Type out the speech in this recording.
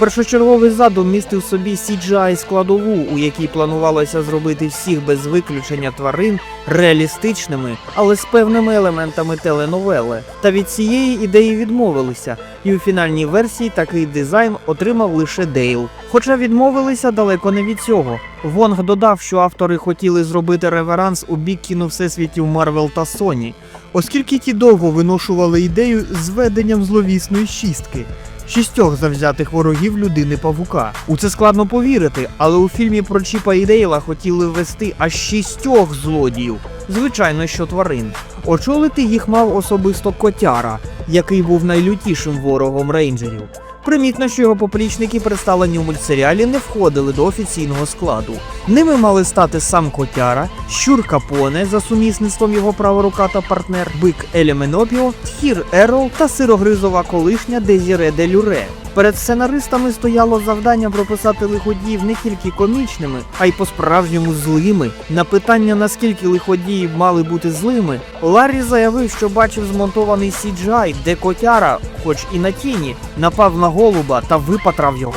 Першочерговий задум містив собі CGI складову, у якій планувалося зробити всіх без виключення тварин реалістичними, але з певними елементами теленовели. Та від цієї ідеї відмовилися, і у фінальній версії такий дизайн отримав лише Дейл. Хоча відмовилися далеко не від цього. Вонг додав, що автори хотіли зробити реверанс у бік кіно всесвітів Марвел та Sony, оскільки ті довго виношували ідею з введенням зловісної шістки. Шістьох завзятих ворогів людини павука. У це складно повірити, але у фільмі про Чіпа і Дейла хотіли ввести аж шістьох злодіїв. Звичайно, що тварин. Очолити їх мав особисто котяра, який був найлютішим ворогом рейнджерів. Примітно, що його поплічники, представлені у мультсеріалі, не входили до офіційного складу. Ними мали стати сам Котяра, Щур Капоне за сумісництвом його права рука та партнер, бик Елі Менопіо, Тхір Ерол та сирогризова колишня Дезіре де Люре. Перед сценаристами стояло завдання прописати лиходіїв не тільки комічними, а й по-справжньому злими. На питання, наскільки лиходії мали бути злими, Ларрі заявив, що бачив змонтований CGI, де котяра, хоч і на тіні, напав на голуба та випатрав його.